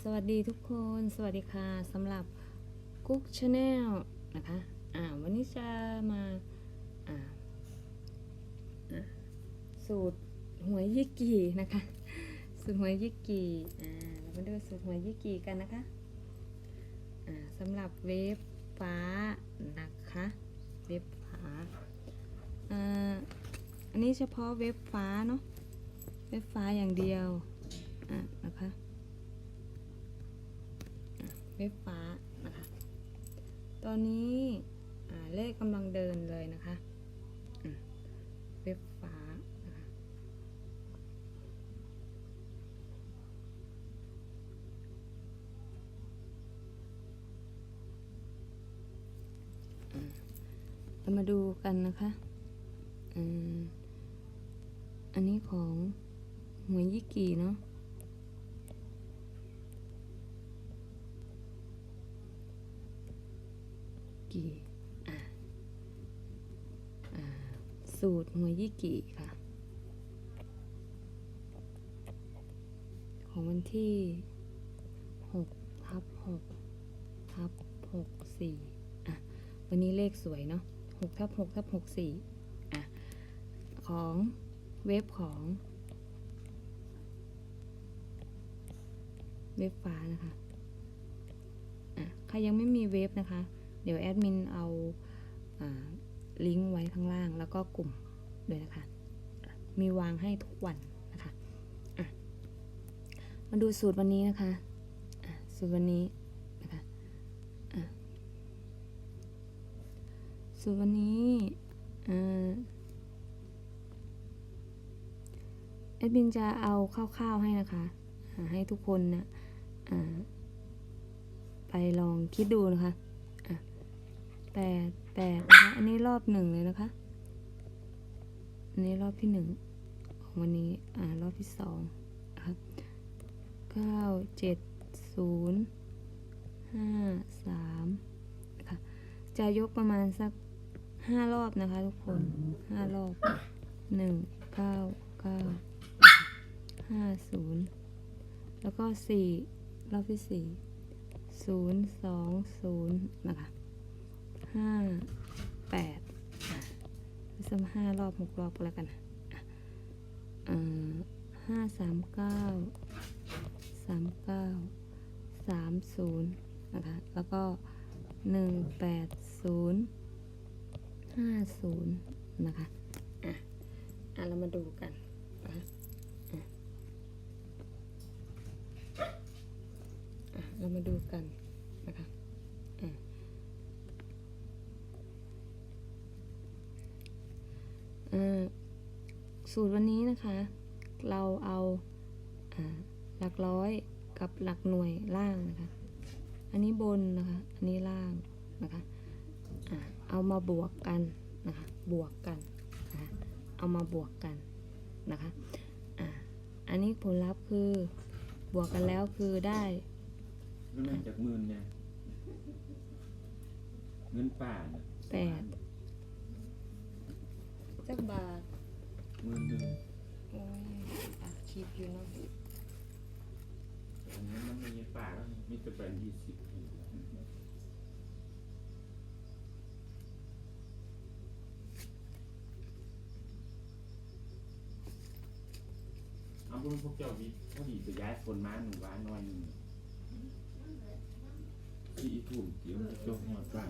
สวัสดีทุกคน สวัสดีค่ะสำหรับกุ๊กชาแนลนะคะอ่าวันนี้จะมาอ่าสูตรหวยยิกกีนะคะ สูตรหวยยิกกีอ่าเรามาดูสูตรหวยยิกกีกันนะคะอ่าสำหรับเวฟฟ้านะคะเวฟฟ้าอ่าอันนี้เฉพาะเว็บฟ้าเนาะเว็บฟ้าอย่างเดียวอะนะคะ เว็บฟ้านะคะ ตอนนี้เลขกำลังเดินเลยนะคะเว็บฟ้านะคะเรามาดูกันนะคะอ,อันนี้ของหวยยิกีเนาะ กี่อะสูตรหัวยี่กี่ค่ะ ของวันที่หกทับหกทับหกสี่อะ วันนี้เลขสวยเนาะหกทับหกทับหกสี่อะ ของเว็บของเว็บฟ้านะคะ อะ ใครยังไม่มีเว็บนะคะ เดี๋ยวแอดมินเอาอาลิงก์ไว้ข้างล่างแล้วก็กลุ่มด้วยนะคะ มีวางให้ทุกวันนะคะะมาดูสูตรวันนี้นะคะะสูตรวันนี้นะคะะสูตรวันนี้แอดมินจะเอาคร่าวๆให้นะคะะให้ทุกคนนะไปลองคิดดูนะคะ แปดแปดนะคะอันนี้รอบหนึ่งเลยนะคะ อันนี้รอบที่หนึ่งของวันนี้ อ่ารอบที่สองนะคะเก้าเจ็ดศูนย์ห้าสามนะคะจะยกประมาณสักห้ารอบนะคะทุกคนห้ารอบหนึ่งเก้าเก้าห้าศูนย์แล้วก็สี่รอบที่สี่ศูนย์สองศูนย์นะคะ ห้าแปดซ้ำห้ารอบหกรอบก็แล้วกันอะเอ่อห้าสามเก้าสามเก้าสามศูนย์นะคะ แล้วก็หนึ่งแปดศูนย์ห้าศูนย์นะคะ อะ อะ เรามาดูกันนะอะอะเรามาดูกัน สูตรวันนี้นะคะ เราเอาอ่าหลักร้อยกับหลักหน่วยล่างนะคะ อันนี้บนนะคะ อันนี้ล่างนะคะอ่าเอามาบวกกันนะคะ บวกกันนะคะเอามาบวกกันนะคะอ่าอันนี้ผลลัพธ์คือบวกกันแล้วคือได้มันมาจากหมื่นเนี่ยเงินป่าน่ะแปด จักบาทมื่นหนึ่งโอ้ยอัดคลิปอยู่เนาะอันนี้มันไม่ใช่ป่าแล้วมีแต่แบงยี่สิบเอาพวกพวกเจ้าวิทย์พอดีจะย้ายคนมาหนึ่งว้านน้อยหนึ่งที่อีทุ่มเดี๋ยวจะเจ้าหัวกลาง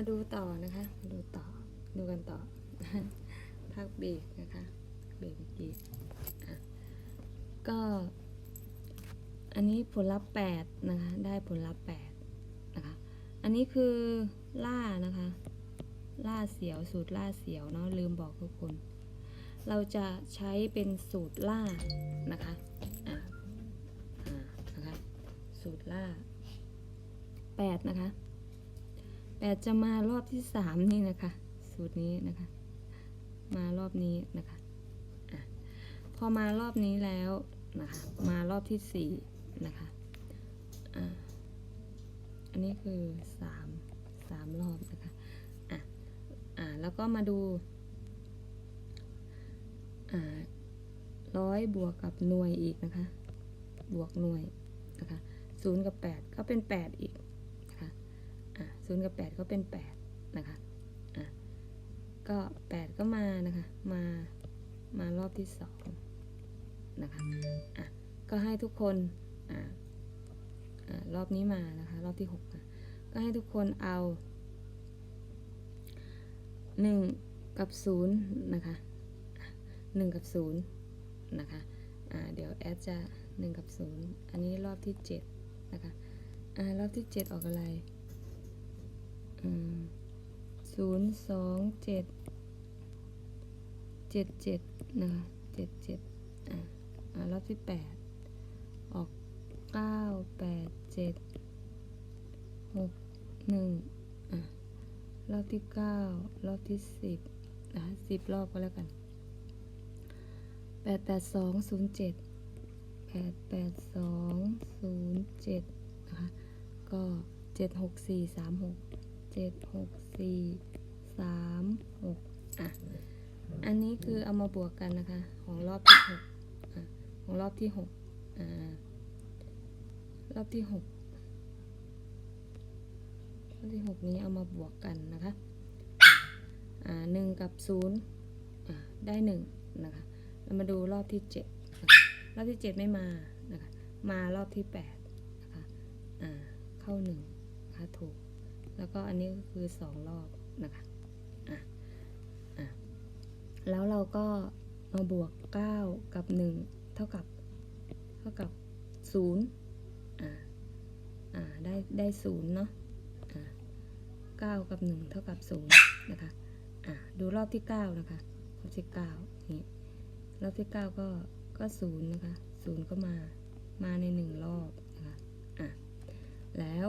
มาดูต่อนะคะ มาดูต่อ ดูกันต่อ พักเบรกนะคะ เบรกเมื่อกี้ก็ อันนี้ผลลัพธ์แปดนะคะ ได้ผลลัพธ์แปดนะคะ อันนี้คือล่านะคะ ล่าเสียวสูตรล่าเสียวเนาะ ลืมบอกทุกคน เราจะใช้เป็นสูตรล่านะคะอ่าอ่านะคะ สูตรล่าแปดนะคะ แปดจะมารอบที่สามนี่นะคะ สูตรนี้นะคะ มารอบนี้นะคะอะพอมารอบนี้แล้วนะคะ มารอบที่สี่นะคะอ่าอันนี้คือสามสามรอบนะคะอะอ่าแล้วก็มาดูอ่าร้อยบวกกับหน่วยอีกนะคะ บวกหน่วยนะคะศูนย์กับแปดก็เป็นแปดอีก ศูนย์กับแปดก็เป็นแปดนะคะอะก็แปดก็มานะคะ มามารอบที่สองนะคะอะก็ให้ทุกคนอะอะรอบนี้มานะคะ รอบที่หกมาก็ให้ทุกคนเอาหนึ่งกับศูนย์นะคะหนึ่งกับศูนย์นะคะอะเดี๋ยวแอดจะหนึ่งกับศูนย์อันนี้รอบที่เจ็ดนะคะอ่ารอบที่เจ็ดออกอะไร ศูนย์สองเจ็ดเจ็ดเจ็ดนะคะเจ็ดเจ็ดอะอ่ารอบที่แปดออกเก้าแปดเจ็ดหกหนึ่งอะรอบที่เก้ารอบที่สิบนะสิบรอบก็แล้วกันแปดแปดสองศูนย์เจ็ดแปดแปดสองศูนย์เจ็ดนะคะก็เจ็ดหกสี่สามหก จ็ดหกสี่สามหกอะ อันนี้คือเอามาบวกกันนะคะ ของรอบที่หกอะของรอบที่หกอ่ารอบที่หกรอบที่หกนี้เอามาบวกกันนะคะอ่าหนึ่งกับศูนย์อ่าได้หนึ่งนะคะเรามาดูรอบที่เจ็ดนะะรอบที่เจ็ดไม่มานะคะ มารอบที่แปดนะคะอ่าเข้าหนึ่งนะคะถูก แล้วก็อันนี้ก็คือสองรอบนะคะอะอะแล้วเราก็มาบวกเก้ากับหนึ่งเท่ากับเท่ากับศูนย์อ่าอ่าได้ได้ศูนย์เนาะอ่าเก้ากับหนึ่งเท่ากับศูนย์นะคะอ่าดูรอบที่เก้านะคะรอบที่เก้านี่รอบที่เก้าก็ก็ศูนย์นะคะศูนย์ก็มามาในหนึ่งรอบนะคะอะแล้ว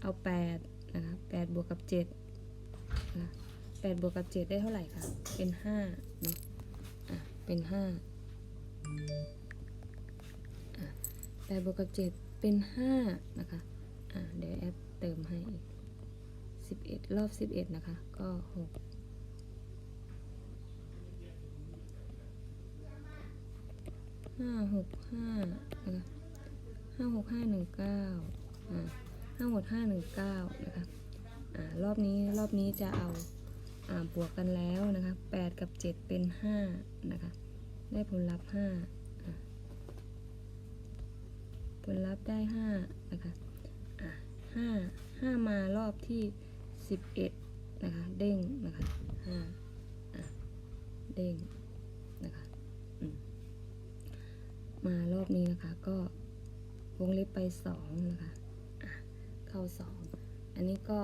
เอาแปด นะคะแปดบวกกับเจ็ดนะแปดบวกกับเจ็ดได้เท่าไหร่คะ เป็นห้าเนาะ อะ เป็นห้าแปดบวกกับเจ็ดเป็นห้านะคะ อะ เดี๋ยวแอดเติมให้อีกสิบเอ็ดรอบสิบเอ็ดนะคะ ก็หกห้าหกห้านะคะห้าหกห้าหนึ่งเก้าอ่า ห้าหกห้าหนึ่งเก้านะคะอ่ารอบนี้รอบนี้จะเอาอาบวกกันแล้วนะคะแปดกับเจ็ดเป็นห้านะคะ ได้ผลลัพธ์ห้าผลลัพธ์ได้ห้านะคะอ่าห้าห้ามารอบที่สิบเอ็ดนะคะ เด้งนะคะห้าอะเด้งนะคะมมารอบนี้นะคะก็วงเล็บไปสองนะคะ เข้าสองอันนี้ก็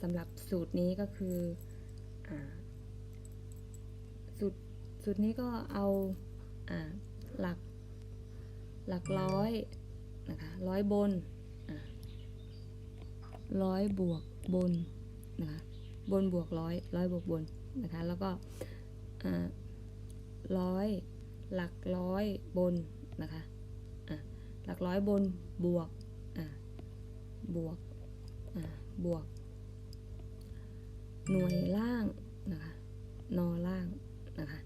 สำหรับสูตรนี้ก็คืออสูตรสูตรนี้ก็เอาอหลักหลักร้อยนะคะร้อยบนร้อยบวกบนนะคะบนบวกร้อยร้อยบวกบนนะคะแล้วก็ร้อยหลักร้อยบนนะคะะหลักร้อยบนบวก บวกบวก หน่วยล่างนะคะนอล่างนะคะ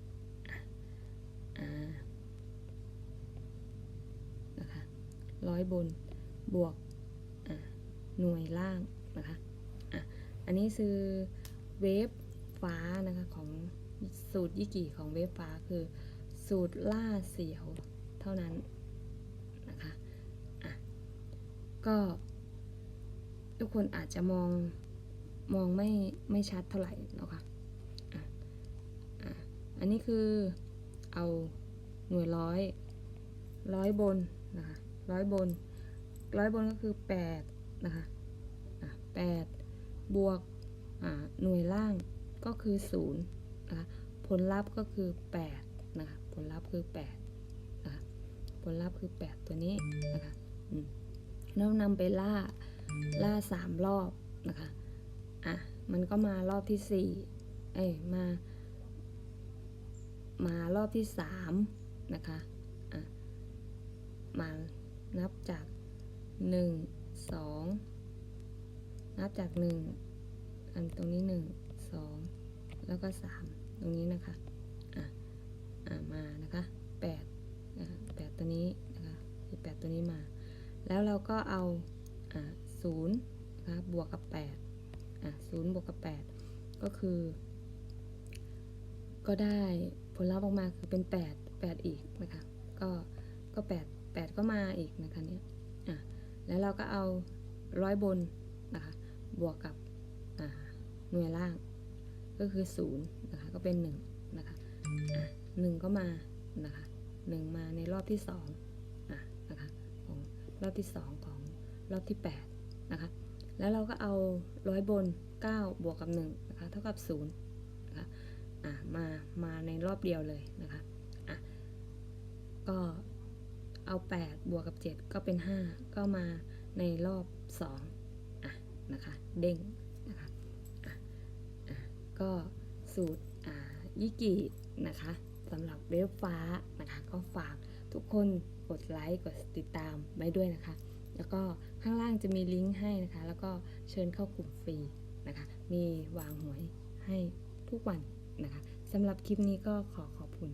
นะคะร้อยบนบวกหน่วยล่างนะคะอะอันนี้คือเวฟฟ้านะคะของสูตรยี่กี่ของเวฟฟ้าคือสูตรล่าเสียวเท่านั้นนะคะอะก็ ทุกคนอาจจะมองมองไม่ไม่ชัดเท่าไหร่นะคะอะอะอันนี้คือเอาหน่วยร้อยร้อยบนนะคะร้อยบนร้อยบนก็คือแปดนะคะแปดบวกอะหน่วยล่างก็คือศูนย์นะคะผลลัพธ์ก็คือแปดนะคะผลลัพธ์คือ8นะคะผลลัพธ์คือ 8 ตัวนี้นะคะอืมแล้วนำไปล่า ล่าสามรอบนะคะ อะ มันก็มารอบที่สี่เอ้ยมา มารอบที่สามนะคะ อะ มานับจากหนึ่งสองนับจากหนึ่งอันตรงนี้หนึ่งสองแล้วก็สามตรงนี้นะคะ อะ อะ มานะคะแปดนะคะแปดตัวนี้นะคะคือแปดตัวนี้มา แล้วเราก็เอา อะ ศูนย์นะคะบวกกับแปดอะศูนย์บวกกับแปดก็คือ ก็ได้ผลลัพธ์ออกมาคือเป็น 8 8 อีกนะคะ ก็ก็ 8 8 ก็มาอีกนะคะเนี่ยอะแล้วเราก็เอาร้อยบนนะคะบวกกับอ่าหน่วยล่าง ก็คือ0นะคะก็เป็น 1 นะคะอะหนึ่งก็มานะคะหนึ่งมาในรอบที่2อะนะคะของรอบที่ 2 ของรอบที่ 8 นะคะแล้วเราก็เอาร้อยบน 9 บวกกับ1นะคะเท่ากับ0นะคะอะมามาในรอบเดียวเลยนะคะอะก็เอา 8 บวกกับ 7 ก็เป็น 5 ก็มาในรอบ2อะนะคะเด้งนะคะอะอะก็สูตรอ่ายิกินะคะสำหรับเว็บฟ้านะคะก็ฝากทุกคนกดไลค์กดติดตามไว้ด้วยนะคะ แล้วก็ข้างล่างจะมีลิงก์ให้นะคะ แล้วก็เชิญเข้ากลุ่มฟรีนะคะ มีวางหวยให้ทุกวันนะคะสำหรับคลิปนี้ก็ขอขอบคุณ